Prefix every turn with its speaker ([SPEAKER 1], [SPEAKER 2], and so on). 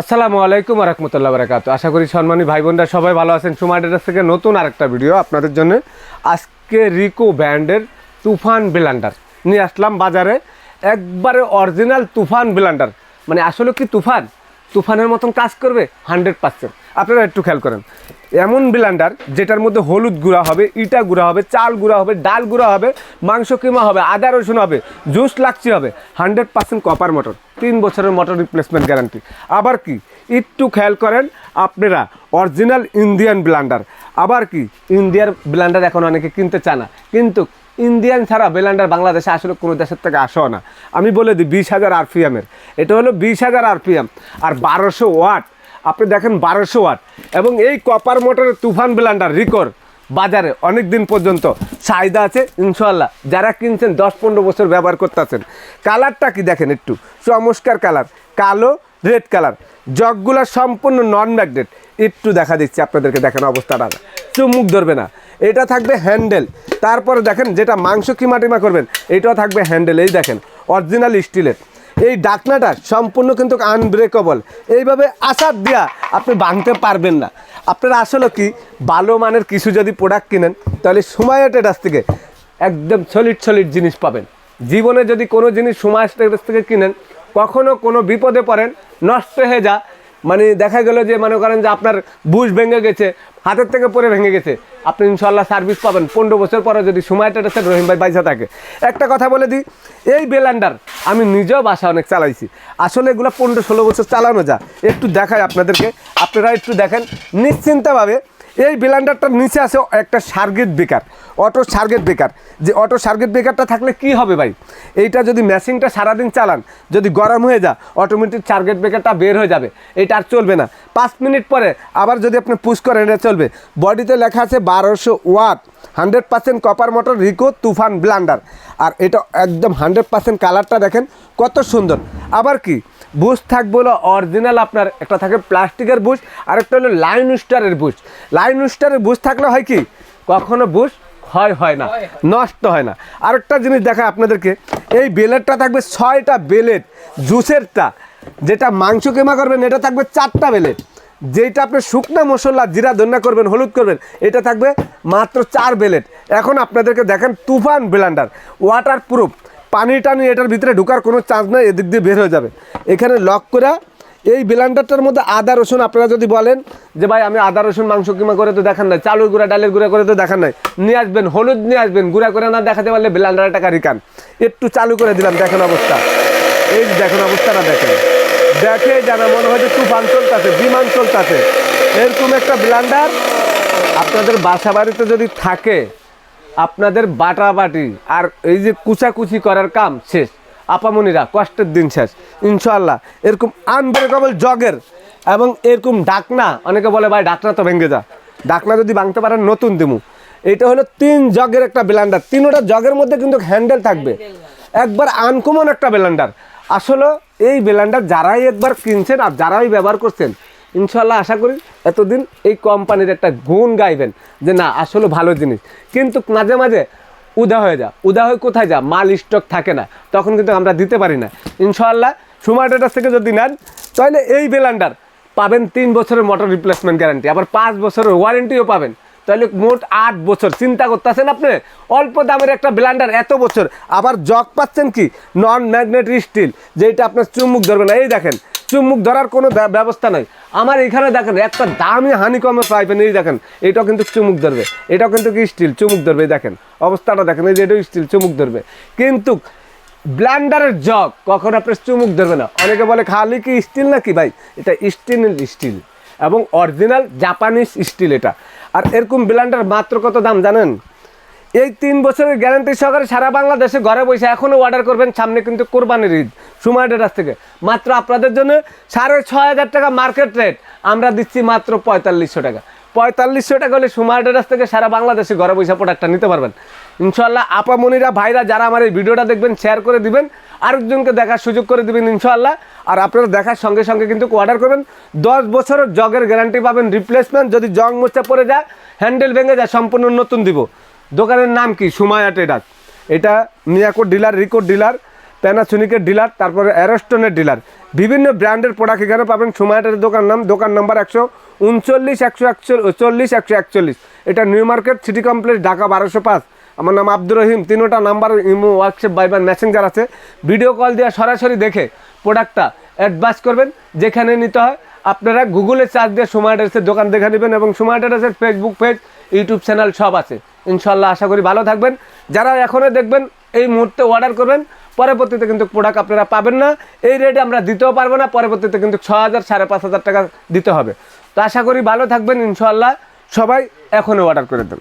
[SPEAKER 1] আসসালামু আলাইকুম রহমতুল্লাহ বারাকাতু আশা করি সম্মানী ভাই বোনরা সবাই ভালো আছেন। সুমার ডেটার থেকে নতুন আরেকটা ভিডিও আপনাদের জন্য। আজকে রিকো ব্র্যান্ডের তুফান ব্লান্ডার নিয়ে আসলাম বাজারে। একবারে অরিজিনাল তুফান ব্লান্ডার। মানে আসলে কি তুফান? তুফানের মতন কাজ করবে হান্ড্রেড পার্সেন্ট। আপনারা একটু খেয়াল করেন, এমন ব্লেন্ডার যেটার মধ্যে হলুদ গুঁড়া হবে, ইটা গুঁড়া হবে, চাল গুঁড়া হবে, ডাল গুঁড়া হবে, মাংস কিমা হবে, আদা রসুন হবে, জুস লাকচি হবে, হান্ড্রেড পার্সেন্ট কপার মোটর তিন বছরের মোটর রিপ্লেসমেন্ট গ্যারান্টি আবার কি, একটু খেয়াল করেন, আপনারা অরিজিনাল ইন্ডিয়ান ব্লেন্ডার আবার কি ইন্ডিয়ার ব্লেন্ডার এখন অনেকে কিনতে চায় না, কিন্তু ইন্ডিয়ান ছাড়া বেলান্ডার বাংলাদেশে আসলে কোনো দেশের থেকে আসেও না। আমি বলে দিই বিশ হাজার আরপিএমের এটা হলো বিশ হাজার আরপিএম। আর বারোশো ওয়াট, আপনি দেখেন বারোশো ওয়াট। এবং এই কপার মোটরের তুফান ব্লেন্ডার রিকর বাজারে অনেক দিন পর্যন্ত চাহিদা আছে ইনশাল্লাহ যারা কিনছেন দশ পনেরো বছর ব্যবহার করতেছেন। কালারটা কি দেখেন একটু? চমৎকার কালার। কালো, রেড কালার। জগগুলা সম্পূর্ণ নন ম্যাগনেট একটু দেখা দিচ্ছে আপনাদেরকে, দেখেন অবস্থাটা। চুমুক ধরবে না। এটা থাকবে হ্যান্ডেল। তারপরে দেখেন যেটা মাংস কিমা টিমা করবেন, এটাও থাকবে হ্যান্ডেল, এই দেখেন অরিজিনাল স্টিলের। এই ডাকনাটা সম্পূর্ণ কিন্তু আনব্রেকেবল এইভাবে আসার দিয়া আপনি ভাঙতে পারবেন না। আপনারা আসলে কি, ভালো মানের কিছু যদি প্রোডাক্ট কিনেন, তাহলে সময় টেডাস থেকে একদম সলিড সলিড জিনিস পাবেন। জীবনে যদি কোনো জিনিস সময় টেডাস থেকে কিনেন, কখনো কোনো বিপদে পড়েন, নষ্ট হয়ে যা মানে দেখা গেল যে মনে করেন যে আপনার বুশ ভেঙে গেছে, হাতের থেকে পরে ভেঙে গেছে। আপনি ইনশাল্লাহ সার্ভিস পাবেন। পনেরো বছর পরে যদি সময়টা টেসে রহিম ভাই বাইসা থাকে। একটা কথা বলে দিই, এই বেলান্ডার আমি নিজেও বাসা অনেক চালাইছি। আসলে এগুলো পনেরো ষোলো বছর চালানো যা একটু দেখায় আপনাদেরকে। আপনারা একটু দেখেন নিশ্চিন্তভাবে এই ব্লেন্ডারটার নিচে আছে একটা সার্গেট বেকার অটো সার্গেট বেকার যে অটো সার্গেট বেকারটা থাকলে কি হবে ভাই? এইটা যদি মেশিনটা সারাদিন চালান, যদি গরম হয়ে যা অটোমেটিক সার্গেট বেকারটা বের হয়ে যাবে। এটা আর চলবে না। পাঁচ মিনিট পরে আবার যদি আপনি পুশ করেন, এটা চলবে। বডিতে লেখা আছে বারোশো watt hundred percent copper motor Rico তুফান ব্লান্ডার আর এটা একদম হান্ড্রেড পার্সেন্ট কালারটা দেখেন, কত সুন্দর। আবার কি? বুশ থাকবে হলো অরিজিনাল আপনার। একটা থাকে প্লাস্টিকের বুশ আর একটা হলো লাইন স্টারের বুশ। লাইন স্টারের বুশ থাকলে হয় কি? কখনো বুশ হয় হয় না নষ্ট হয় না। আরেকটা জিনিস দেখা আপনাদেরকে এই বেলেটটা থাকবে ছয়টা বেলেট জুসেরটা। যেটা মাংস কেমা করবেন এটা থাকবে চারটা বেলেট। যেটা আপনি শুকনা মশলা জিরা ধন্যা করবেন হলুদ করবেন এটা থাকবে মাত্র চার বেলেট। এখন আপনাদেরকে দেখেন তুফান ব্লেন্ডার ওয়াটার প্রুফ পানি টানি এটার ভিতরে ঢুকার কোনো চান্স নাই, এদিক দিয়ে বের হয়ে যাবে। এখানে লক করে এই ব্লেন্ডারটার মধ্যে আদা, রসুন, আপনারা যদি বলেন যে ভাই আমি আদা, রসুন, মাংস কিমা করে তো দেখান নাই, চালুর গুঁড়া, ডালের গুঁড়া করে তো দেখান নাই, নিয়ে আসবেন, হলুদ নিয়ে আসবেন, গুঁড়া করে না দেখাতে পারলে ব্লেন্ডার টাকা রিকান একটু চালু করে দিলাম, দেখেন অবস্থা। এই দেখেন অবস্থাটা দেখেন। দেখে জানা মনে হয় যে তুফান চলতেছে, বিমান চলতেছে। এরকম একটা ব্লেন্ডার আপনাদের বাসা বাড়িতে যদি থাকে আপনাদের বাটাবাটি আর এই যে কুচাকুচি করার কাম শেষ। আপামনিরা, কষ্টের দিন শেষ। ইনশাল্লাহ এরকম আনব্রেকেবল জগের এবং এরকম ডাকনা, অনেকে বলে, ভাই, ডাকনা তো ভেঙে যা। ডাকনা যদি ভাঙতে পারেন, নতুন দিমু। এটা হলো তিন জগের একটা ব্লেন্ডার তিনোটা জগের মধ্যে কিন্তু হ্যান্ডেল থাকবে। একবার আনকমন একটা ব্লেন্ডার আসলে এই ব্লেন্ডার যারাই একবার কিনছেন আর যারাই ব্যবহার করছেন ইনশাল্লাহ আশা করি এতদিন এই কোম্পানির একটা গুণ গাইবেন যে না, আসলে ভালো জিনিস। কিন্তু মাঝে মাঝে উদা হয়ে যা, উদা হয়ে কোথায় যা? মাল স্টক থাকে না, তখন কিন্তু আমরা দিতে পারি না। ইনশাল্লাহ সুমার ডেটার থেকে যদি নেন, তাহলে এই ব্লেন্ডার পাবেন তিন বছরের মোটর রিপ্লেসমেন্ট গ্যারান্টি আবার পাঁচ বছরের ওয়ারেন্টিও পাবেন। তাহলে মোট আট বছর, চিন্তা করতেছেন আপনি? অল্প দামের একটা ব্লেন্ডার এত বছর, আবার জগ পাচ্ছেন কি? নন ম্যাগনেট স্টিল যেটা আপনার চুম্বুক ধরবে না। এই দেখেন চুম্বুক ধরার কোনো ব্য- ব্যবস্থা নাই। আমার এখানে দেখেন, একটা দামি হানি কমে পাইবেন এই দেখেন, এটাও কিন্তু চুমুক ধরবে, এটাও কিন্তু কি স্টিল চুমুক ধরবে দেখেন, অবস্থাটা দেখেন, এই যে এটাও স্টিল চুমুক ধরবে। কিন্তু ব্ল্যান্ডারের জগ কখন আপনার চুমুক ধরবে না। অনেকে বলে, খালি কি স্টিল নাকি ভাই? এটা স্টিল স্টিল এবং অরিজিনাল জাপানিজ স্টিল এটা। আর এরকম ব্ল্যান্ডার মাত্র কত দাম জানেন? এই তিন বছরের গ্যারান্টি সহকারে সারা বাংলাদেশে ঘরে বসে এখনও অর্ডার করবেন, সামনে কিন্তু কোরবানির ঈদ। সময় ডেটাস থেকে। মাত্র আপনাদের জন্য সাড়ে ছয় হাজার টাকা মার্কেট রেট আমরা দিচ্ছি মাত্র পঁয়তাল্লিশশো টাকা। পঁয়তাল্লিশশো টাকা হলে সময় ডেটাস থেকে সারা বাংলাদেশে ঘরে বসে প্রোডাক্টটা নিতে পারবেন। ইনশাল্লাহ আপামনিরা ভাইরা যারা আমার এই ভিডিওটা দেখবেন শেয়ার করে দিবেন, আরেকজনকে দেখার সুযোগ করে দিবেন ইনশাল্লাহ আর আপনারা দেখার সঙ্গে সঙ্গে কিন্তু অর্ডার করবেন। দশ বছরের জগের গ্যারান্টি পাবেন রিপ্লেসমেন্ট যদি জং মোচা পড়ে যায় হ্যান্ডেল ভেঙে যায়, সম্পূর্ণ নতুন দিব। দোকানের নাম কি? সুমায়া ট্রেডার্স এটা মিয়াকো ডিলার রিকো ডিলার প্যানাসোনিকের ডিলার তারপরে অ্যারোস্টনের ডিলার বিভিন্ন ব্র্যান্ডের প্রোডাক্ট এখানে পাবেন। সুমাইটের দোকান নাম, দোকান নাম্বার একশো উনচল্লিশ, একশো একশো চল্লিশ, একশো একচল্লিশ। এটা new market city complex Dhaka বারোশো পাঁচ। আমার নাম আব্দুর রহিম। তিনোটা number imo WhatsApp Viber Messenger আছে। ভিডিও কল দিয়ে সরাসরি দেখে প্রোডাক্টটা অ্যাডভাইস করবেন, যেখানে নিতে হয়। আপনারা গুগলে চার্জ দিয়ে সময় ড্রেসের দোকান দেখে নেবেন এবং সময় ড্রেসের ফেসবুক পেজ ইউটিউব চ্যানেল সব আছে। ইনশাল্লাহ আশা করি ভালো থাকবেন। যারা এখনও দেখবেন, এই মুহূর্তে অর্ডার করবেন পরবর্তীতে কিন্তু প্রোডাক্ট আপনারা পাবেন না। এই রেটে আমরা দিতেও পারব না, পরবর্তীতে কিন্তু ছ হাজার, সাড়ে পাঁচ হাজার টাকা দিতে হবে। তো আশা করি ভালো থাকবেন ইনশাল্লাহ সবাই এখনও অর্ডার করে দেন।